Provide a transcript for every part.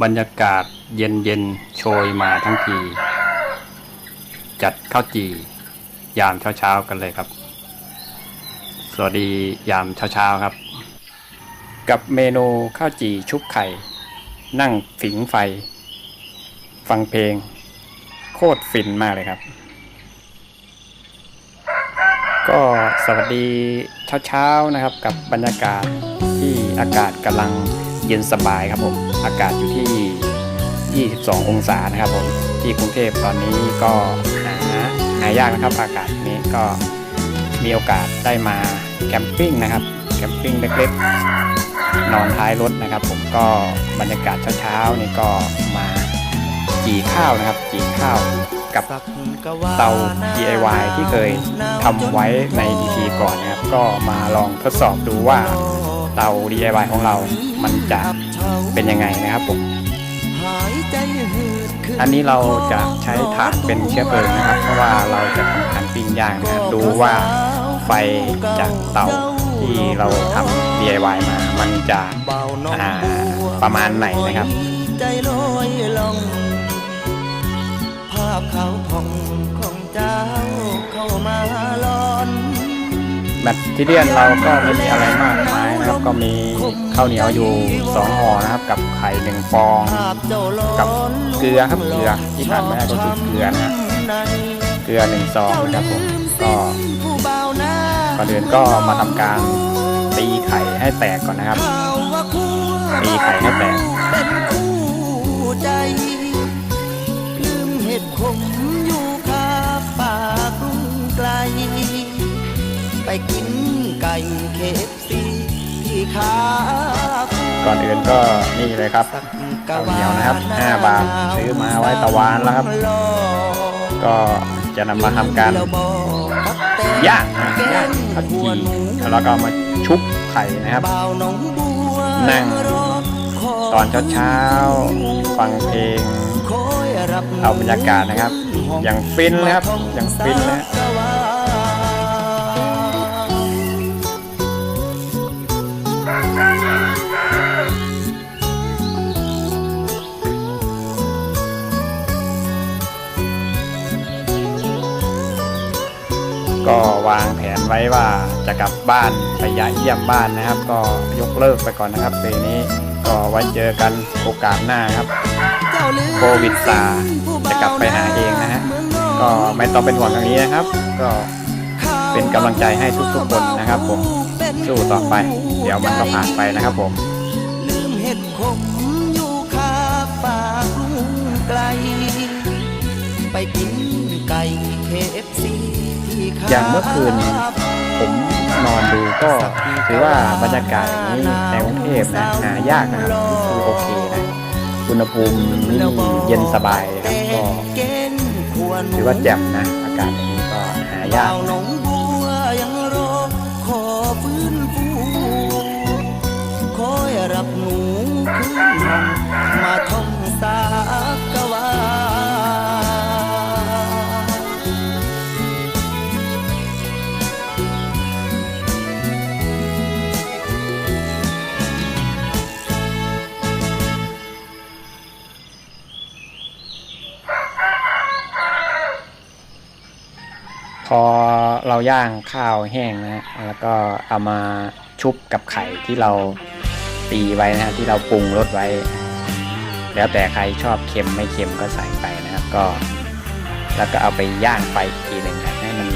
บรรยากาศเย็นเย็นโชยมาทั้งที จัดข้าวจียามเช้าๆกันเลยครับ สวัสดียามเช้าๆครับ กับเมนูข้าวจี่ชุบไข่ นั่งผิงไฟ ฟังเพลง โคตรฟินมากเลยครับ ก็สวัสดีเช้าๆนะครับกับบรรยากาศที่อากาศกำลังเย็นสบายครับผม อากาศอยู่ที่ 22 องศานะครับผมที่กรุงเทพตอนนี้ก็หาหายากนะครับอากาศนี้ก็มีโอกาสได้มาแคมปิ้งนะครับแคมปิ้งเล็กๆ นอนท้ายรถนะครับ ผมก็บรรยากาศเช้าๆนี่ก็มาจี่ข้าวนะครับจี่ข้าวกับเตา DIY ที่เคยทำไว้ใน DP ก่อนนะครับ ก็มาลองทดสอบดูว่า เตา DIY ของเรา มันจะเป็นยังไงนะครับผมอันนี้เราจะใช้ถ่านเป็นเชื้อเพลิงนะครับ เพราะว่าเราจะทำการปิ้งย่างนะดูว่าไฟจากเตาที่เราทำ DIY มา มันจะประมาณไหนนะครับภาพขาวผ่องของเจ้าเข้ามาลอน แบตเทีเรียนเราก็ไม่มีอะไรมากมายนะครับ ก็มีข้าวเหนียวอยู่สองห่อนะครับ กับไข่หนึ่งฟอง กับเกลือครับเกลือที่ขาดไม่ได้ก็คือเกลือนะเกลือหนึ่งซองนะครับผมก็ก่อนอื่นก็มาทำการตีไข่ให้แตกก่อนนะครับตีไข่ให้แตก อนอื่นก็นี่เลยครับข้าวเหนียวนะครับ 5 บาทซื้อมาไว้ตะวานแล้วครับ ก็จะนำมาทำการย่างย่างข้าวจี่แล้วก็มาชุบไข่นะครับ นั่งตอนเช้าๆฟังเพลงเอาบรรยากาศนะครับ อย่างฟินนะครับอย่างฟินนะ ก็วางแผนไว้ว่าจะกลับบ้านไปยะเยี่ยมบ้านนะครับ ก็ยกเลิกไปก่อนนะครับปีนี้ก็ไว้เจอกันโอกาสหน้าครับโควิดซาจะกลับไปหาเองนะฮะก็ไม่ต้องเป็นห่วงทางนี้นะครับ ก็เป็นกำลังใจให้ทุกๆคนนะครับ ผมสู้ต่อไป เดี๋ยวมันก็ผ่านไปนะครับผมลืมเห็ดขมอยู่คาปากรุงไกล ไปกินไก่เคฟซี อย่างเมื่อคืนผมนอนดูก็ถือว่าบรรยากาศอย่างนี้ในกรุงเทพนะหายากนะครับคือโอเคนะอุณหภูมินี่เย็นสบายครับก็ถือว่าแจ่มนะ อากาศอย่างนี้ก็หายากนะ เราย่างข้าวแห้งนะฮะแล้วก็เอามาชุบกับไข่ที่เราตีไว้นะที่เราปรุงรสไว้ แล้วแต่ใครชอบเค็มไม่เค็มก็ใส่ไปนะครับก็ แล้วก็เอาไปย่างไฟอีกทีหนึ่งครับให้มัน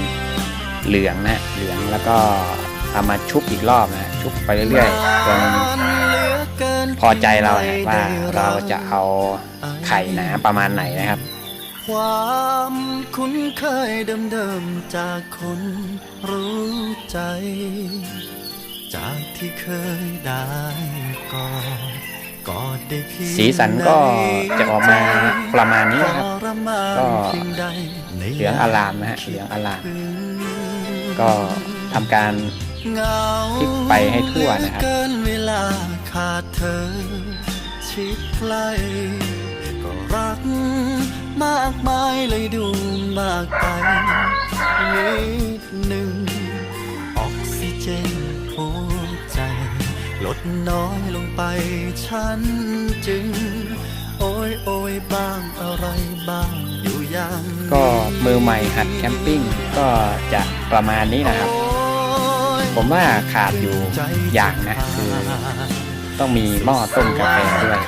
เหลืองนะเหลืองแล้วก็เอามาชุบอีกรอบนะฮะชุบไปเรื่อยๆจนพอใจเรานะว่าเราจะเอาไข่หนาประมาณไหนนะครับ ความคุ้นเคยเดิมๆจากคนรู้ใจ จากที่เคยได้กอดกอดได้เพียงสีสันก็จะออกมาประมาณนี้นะครับทรมานก็เพียงใดในเหลืองอารามนะฮะเหลืองอารามคืนก็ทำการเหงาพลิกไปให้ทั่วนะครับเกินเวลาขาดเธอชิดใกล้ก็รัก มากมายเลยดูมากไปนิดหนึ่ง ออกซิเจนหัวใจ ลดน้อยลงไปฉันจึง โอ้ยโอ้ยบ้างอะไรบ้างอยู่อย่างนี้ก็มือใหม่หัดแคมปิ้งก็จะประมาณนี้นะครับ ผมว่าขาดอยู่อย่างนะคือต้องมีหม้อต้มกาแฟด้วย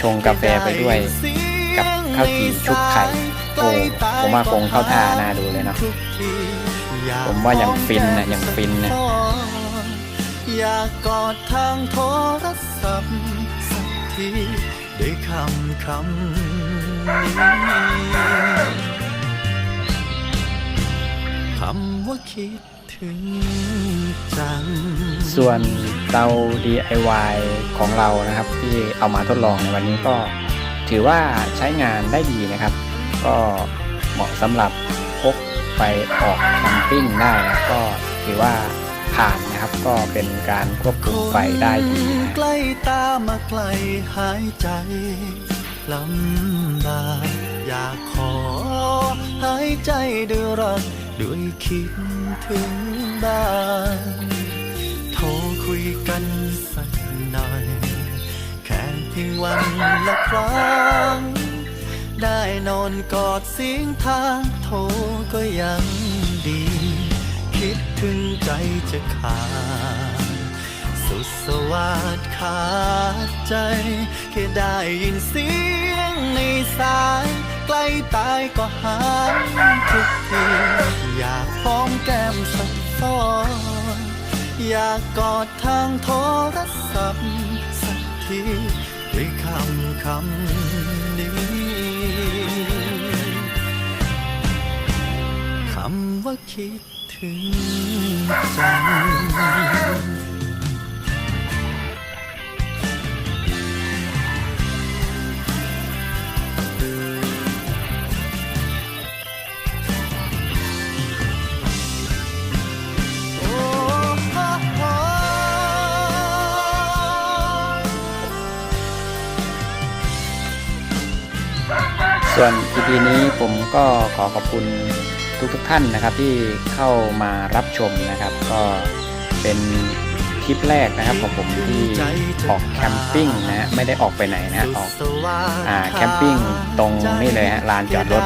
ชงกาแฟไปด้วย กับข้าวจี่ชุบไข่โอ้ผมว่าคงเข้าท่าน่าดูเลยเนาะผมว่ายังฟินนะยังฟินนะอยากกอดทางโทรศัพท์สักทีด้วยคำคำนี้คำว่าคิดถึงจัง ส่วนเตา DIY ของเรานะครับ ที่เอามาทดลองในวันนี้ก็ ถือว่าใช้งานได้ดีนะครับ ก็เหมาะสำหรับพกไปออกแคมปิ้งได้นะก็ถือว่าผ่านนะครับก็เป็นการควบคุมไฟได้ดีใกล้ตามาไกลหายใจลำบากอยากขอ หายใจด้วยรักด้วยคิดถึงบ้านโทรคุยกันสักหน่อย แค่เพียงวัน รั้ง ได้นอนกอดเสียงทางโทรก็ยังดี คิดถึงใจจะขาด สุดสวัสดขาดใจ แค่ได้ยินเสียงในสาย ใกล้ตายก็หายทุกที อยากพร้อมแก้มสักฟอนอยากกอดทางโทรศัพท์สักที ด้วยคำคำนี้คำว่าคิดถึงจัง ส่วน EP นี้ผมก็ขอขอบคุณทุกทุกๆท่านนะครับ ที่เข้ามารับชมนะครับ ก็เป็นทริปแรกนะครับของผมที่ออกแคมปิ้งนะไม่ได้ออกไปไหนนะออกอ่าแคมปิ้งตรงนี่เลยฮะลานจอดรถ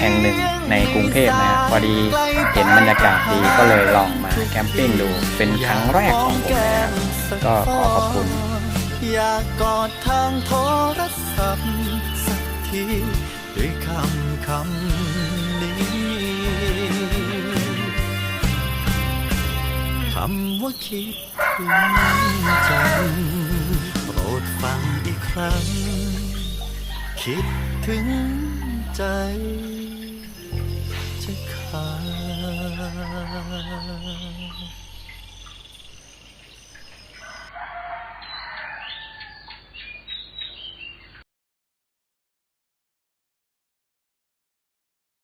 แห่งหนึ่งในกรุงเทพนะฮะพอดีเห็นบรรยากาศดีก็เลยลองมาแคมปิ้งดูเป็นครั้งแรกของผมนะครับก็ขอขอบคุณอยากกอดทางโทรศัพท์ ทีด้วยคำคำนี้คำว่าคิดถึงจังโปรดฟังอีกครั้ง คิดถึงใจ